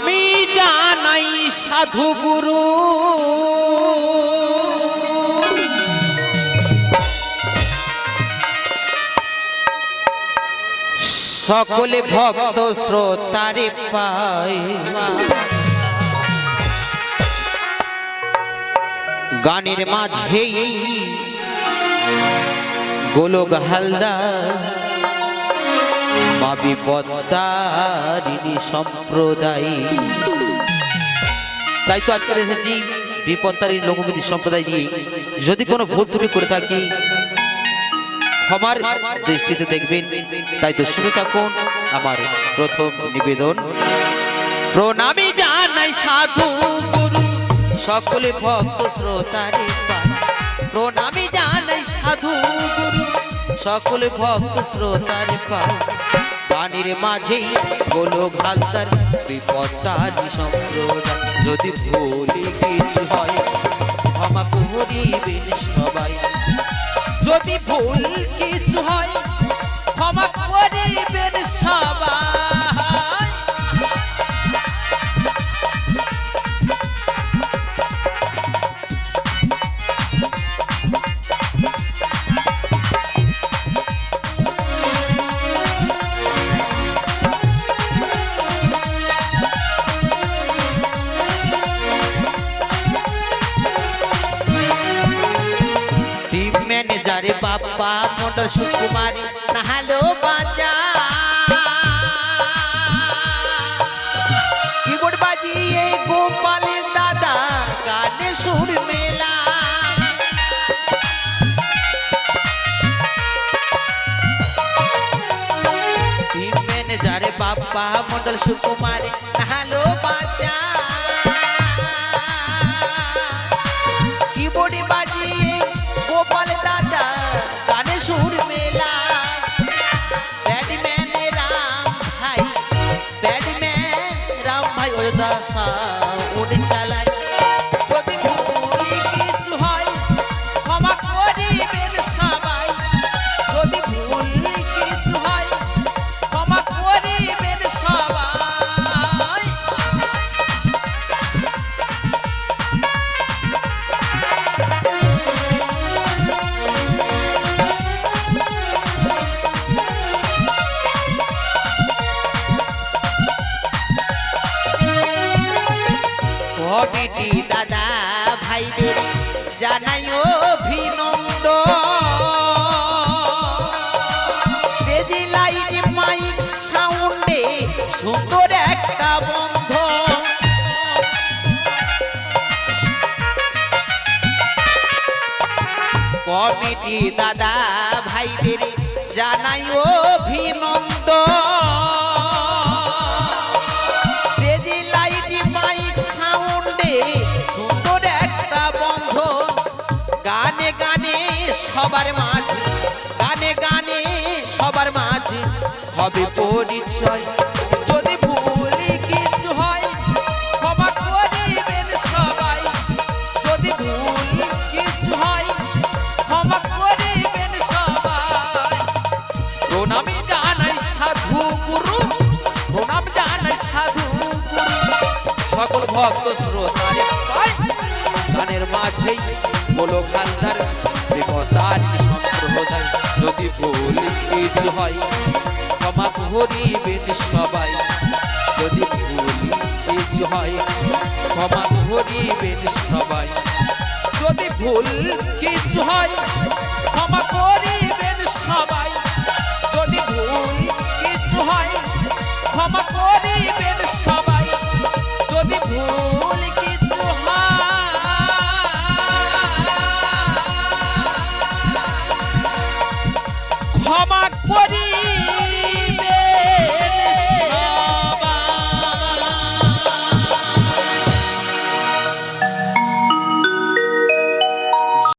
প্রণামী জানাই সাধু গুরু। সকলে ভক্ত শ্রোতারে পায় গানের মাঝে গোলক হালদার মাবি পদ্মারিণী সম্প্রদায়। তাই তো আজকাল এসেছি বিপত্তারিণী লোকগীতি সম্প্রদায় নিয়ে। যদি কোনো ভুল তুমি করে থাকি, ক্ষমার দৃষ্টিতে দেখবেন। তাই তো শুনে থাকুন আমার প্রথম নিবেদন। প্রণামী জানাই সাধু গুরু, সকলে ভক্ত শ্রোতারে। প্রণামী জানাই সাধু সকলে ভক্ত শ্রোতার পানির গানের মাঝেই গোলো ভালতার বিপদার সম্প্রদায় যদি ভুলে কিছু হয়, ক্ষমা করিবেন সবাই। যদি ভুল কিছু হয়, ক্ষমা করিবেন সবাই। ম্যানেজারে বাপ্পা মন্ডল সুকুমারী নাহালো বাজা কিবোর্ড বাজিয়ে গোপালের দাদা গানে সুর মেলা টিম ম্যানেজারে বাপ্পা মন্ডল সুকুমারী নাহালো ভাই ওটা উড়ে চালায় জানাই অভিনন্দ স্টেজ লাইট মাইক সাউন্ডে সুন্দর একটা বন্ধ কমিটি দাদা ভাইদের জানাই অভিনন্দন। মাঝে হবে পরিচয়। যদি ভুল কিছু হয়, ক্ষমা করিবেন সবাই। যদি ভুল কিছু হয়, ক্ষমা করিবেন সবাই। প্রণামী জানাই সাধু গুরু, প্রণাম জানাই সাধু সকল ভক্ত শ্রোতারে গানের মাঝেই বলো খালদার বিপদার হয়। ক্ষমা করিবেন সবাই। যদি ভুল কিছু হয়, ক্ষমা করিবেন সবাই। যদি ভুল কিছু হয়, ক্ষমা করিবেন সবাই।